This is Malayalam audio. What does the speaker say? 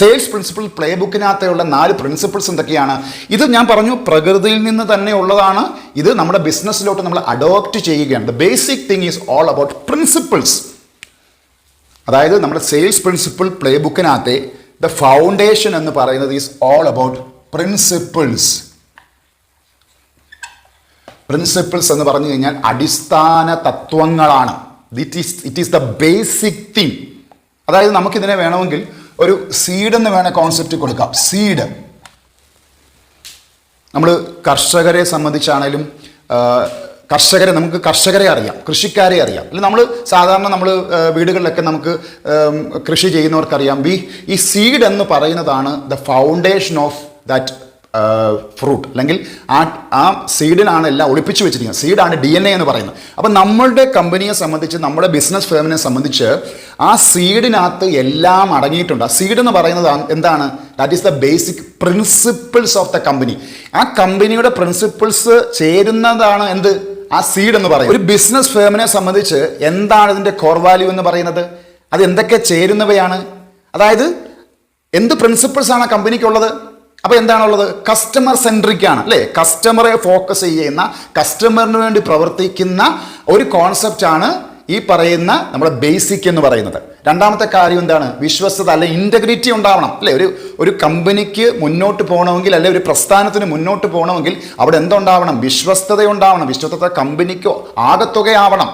സെയിൽസ് പ്രിൻസിപ്പിൾ പ്ലേ ബുക്കിനകത്തുള്ള നാല് പ്രിൻസിപ്പിൾസ് എന്തൊക്കെയാണ്? ഇത് ഞാൻ പറഞ്ഞു പ്രകൃതിയിൽ നിന്ന് തന്നെ ഉള്ളതാണ്. ഇത് നമ്മുടെ ബിസിനസ്സിലോട്ട് നമ്മൾ അഡോപ്റ്റ് ചെയ്യുകയാണ്. The basic thing is all about principles അതായത് നമ്മുടെ സെയിൽസ് പ്രിൻസിപ്പിൾ പ്ലേ ബുക്കിനകത്തെ ദ ഫൗണ്ടേഷൻ എന്ന് പറയുന്നത് is all about principles principles എന്ന് പറഞ്ഞു കഴിഞ്ഞാൽ അടിസ്ഥാന തത്വങ്ങളാണ്. It is it is the basic thing അതായത് നമുക്കിതിനെ വേണമെങ്കിൽ ഒരു സീഡ് എന്ന് വേണ കോൺസെപ്റ്റ് കൊടുക്കാം. സീഡ് നമ്മൾ കർഷകരെ സംബന്ധിച്ചാണേലും കർഷകരെ നമുക്ക് കർഷകരെ അറിയാം കൃഷിക്കാരെ അറിയാം. അല്ലെ നമ്മൾ സാധാരണ നമ്മൾ വീടുകളിലൊക്കെ നമുക്ക് കൃഷി ചെയ്യുന്നവർക്കറിയാം. വി ഈ സീഡ് എന്ന് പറയുന്നതാണ് the foundation of that fruit അല്ലെങ്കിൽ ആ ആ സീഡിനാണ് എല്ലാം ഒളിപ്പിച്ചു വെച്ചിരിക്കുന്നത്. സീഡാണ് ഡി എൻ എ എന്ന് പറയുന്നത്. അപ്പം നമ്മളുടെ കമ്പനിയെ സംബന്ധിച്ച് നമ്മുടെ ബിസിനസ് ഫേമിനെ സംബന്ധിച്ച് ആ സീഡിനകത്ത് എല്ലാം അടങ്ങിയിട്ടുണ്ട്. ആ സീഡ് എന്ന് പറയുന്നത് എന്താണ്? That is the basic principles of the company ആ കമ്പനിയുടെ പ്രിൻസിപ്പിൾസ് ചേരുന്നതാണ് എന്ത്? ആ സീഡ് എന്ന് പറയുന്നത്. ഒരു ബിസിനസ് ഫേമിനെ സംബന്ധിച്ച് എന്താണ് ഇതിന്റെ കോർ വാല്യൂ എന്ന് പറയുന്നത്? അത് എന്തൊക്കെ ചേരുന്നവയാണ്? അതായത് എന്ത് പ്രിൻസിപ്പിൾസ് ആണ് ആ കമ്പനിക്കുള്ളത് അപ്പോൾ എന്താണുള്ളത്? കസ്റ്റമർ സെൻട്രിക് ആണ് അല്ലേ? കസ്റ്റമറെ ഫോക്കസ് ചെയ്യുന്ന കസ്റ്റമറിന് വേണ്ടി പ്രവർത്തിക്കുന്ന ഒരു കോൺസെപ്റ്റ് ആണ് ഈ പറയുന്ന നമ്മുടെ ബേസിക് എന്ന് പറയുന്നത്. രണ്ടാമത്തെ കാര്യം എന്താണ്? വിശ്വസ്തത അല്ലെ ഇന്റഗ്രിറ്റി ഉണ്ടാവണം അല്ലേ? ഒരു ഒരു കമ്പനിക്ക് മുന്നോട്ട് പോകണമെങ്കിൽ അല്ലെ? ഒരു പ്രസ്ഥാനത്തിന് മുന്നോട്ട് പോകണമെങ്കിൽ അവിടെ എന്തുണ്ടാവണം? വിശ്വസ്തത ഉണ്ടാവണം വിശ്വസ്തത കമ്പനിക്ക് ആകത്തുകയാവണം.